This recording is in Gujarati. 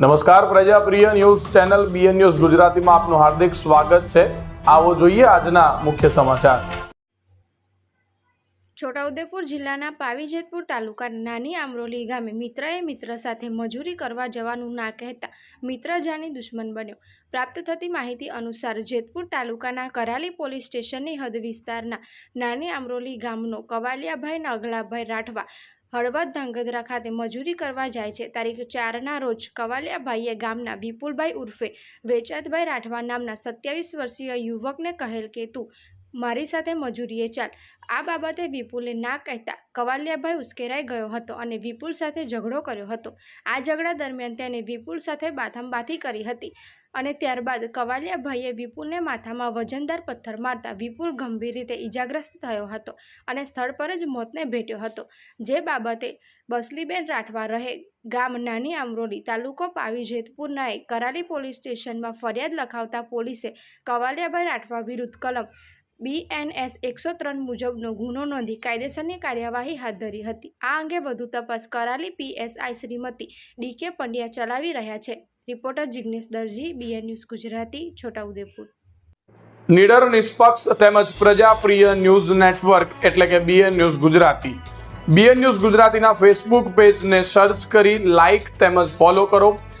નમસ્કાર Prajapriya news channel BN news ગુજરાતીમાં આપનું હાર્દિક સ્વાગત છે. આવો જોઈએ આજના મુખ્ય સમાચાર. છોટાઉદેપુર જિલ્લાના પાવીજેતપુર તાલુકા નાની આમરોલી ગામે મિત્રએ મિત્ર સાથે મજૂરી કરવા જવાનું ના કહેતા મિત્ર જાની દુશ્મન બન્યો. પ્રાપ્ત થતી માહિતી અનુસાર જેતપુર તાલુકાના કરાલી પોલીસ સ્ટેશનની હદ વિસ્તારના નાની આમરોલી ગામનો કવાલિયાભાઈ નગલાભાઈ રાઠવા હળવદ ધાંગધ્રા ખાતે મજૂરી કરવા જાય છે. તારીખ ચારના રોજ કવાલિયાભાઈએ ગામના વિપુલભાઈ ઉર્ફે વેચાતભાઈ રાઠવા નામના સત્યાવીસ વર્ષીય યુવકને કહેલ કે તું મારી સાથે મજૂરીએ ચાલ. આ બાબતે વિપુલે ના કહેતા કવાલિયાભાઈ ઉશ્કેરાઈ ગયો હતો અને વિપુલ સાથે ઝઘડો કર્યો હતો. આ ઝઘડા દરમિયાન તેને વિપુલ સાથે બાથમબાથી કરી હતી અને ત્યારબાદ કવાલિયાભાઈએ વિપુલને માથામાં વજનદાર પથ્થર મારતા વિપુલ ગંભીર રીતે ઈજાગ્રસ્ત થયો હતો અને સ્થળ પર જ મોતને ભેટ્યો હતો. જે બાબતે બસલીબેન રાઠવા રહે ગામ નાની આમરોલી તાલુકો પાવી જેતપુરનાએ કરાલી પોલીસ સ્ટેશનમાં ફરિયાદ લખાવતા પોલીસે કવાલિયાભાઈ રાઠવા વિરુદ્ધ કલમ બીએનએસ એકસો ત્રણ મુજબનો ગુનો નોંધી કાયદેસરની કાર્યવાહી હાથ ધરી હતી. આ અંગે વધુ તપાસ Karali PSI Shrimati D K Pandya ચલાવી રહ્યા છે. Reporter Jignesh Darji, BN news Gujarati, Chhotaudepur. નીડર, નિષ્પક્ષ તેમજ પ્રજાપ્રિય ન્યૂઝ નેટવર્ક એટલે કે BN news Gujarati. BN news ગુજરાતીના ફેસબુક પેજને સર્ચ કરી લાઇક તેમજ ફોલો કરો.